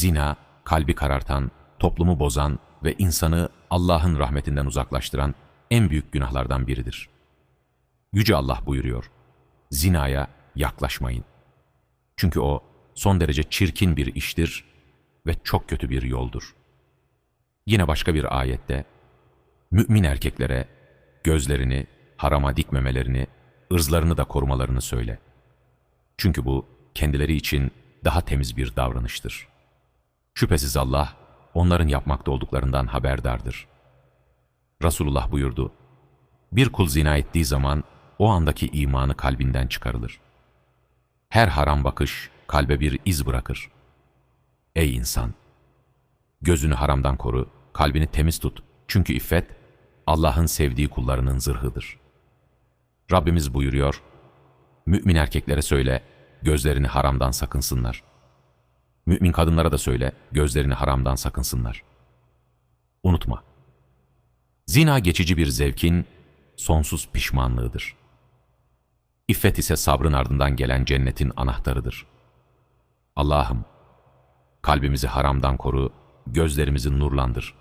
Zina, kalbi karartan, toplumu bozan ve insanı Allah'ın rahmetinden uzaklaştıran en büyük günahlardan biridir. Yüce Allah buyuruyor, zinaya yaklaşmayın. Çünkü o son derece çirkin bir iştir ve çok kötü bir yoldur. Yine başka bir ayette, mümin erkeklere gözlerini harama dikmemelerini, ırzlarını da korumalarını söyle. Çünkü bu kendileri için daha temiz bir davranıştır. Şüphesiz Allah onların yapmakta olduklarından haberdardır. Resulullah buyurdu, bir kul zina ettiği zaman o andaki imanı kalbinden çıkarılır. Her haram bakış kalbe bir iz bırakır. Ey insan! Gözünü haramdan koru, kalbini temiz tut. Çünkü iffet, Allah'ın sevdiği kullarının zırhıdır. Rabbimiz buyuruyor, Mümin erkeklere söyle, gözlerini haramdan sakınsınlar. Mümin kadınlara da söyle, gözlerini haramdan sakınsınlar. Unutma, zina geçici bir zevkin sonsuz pişmanlığıdır. İffet ise sabrın ardından gelen cennetin anahtarıdır. Allah'ım, kalbimizi haramdan koru, gözlerimizi nurlandır.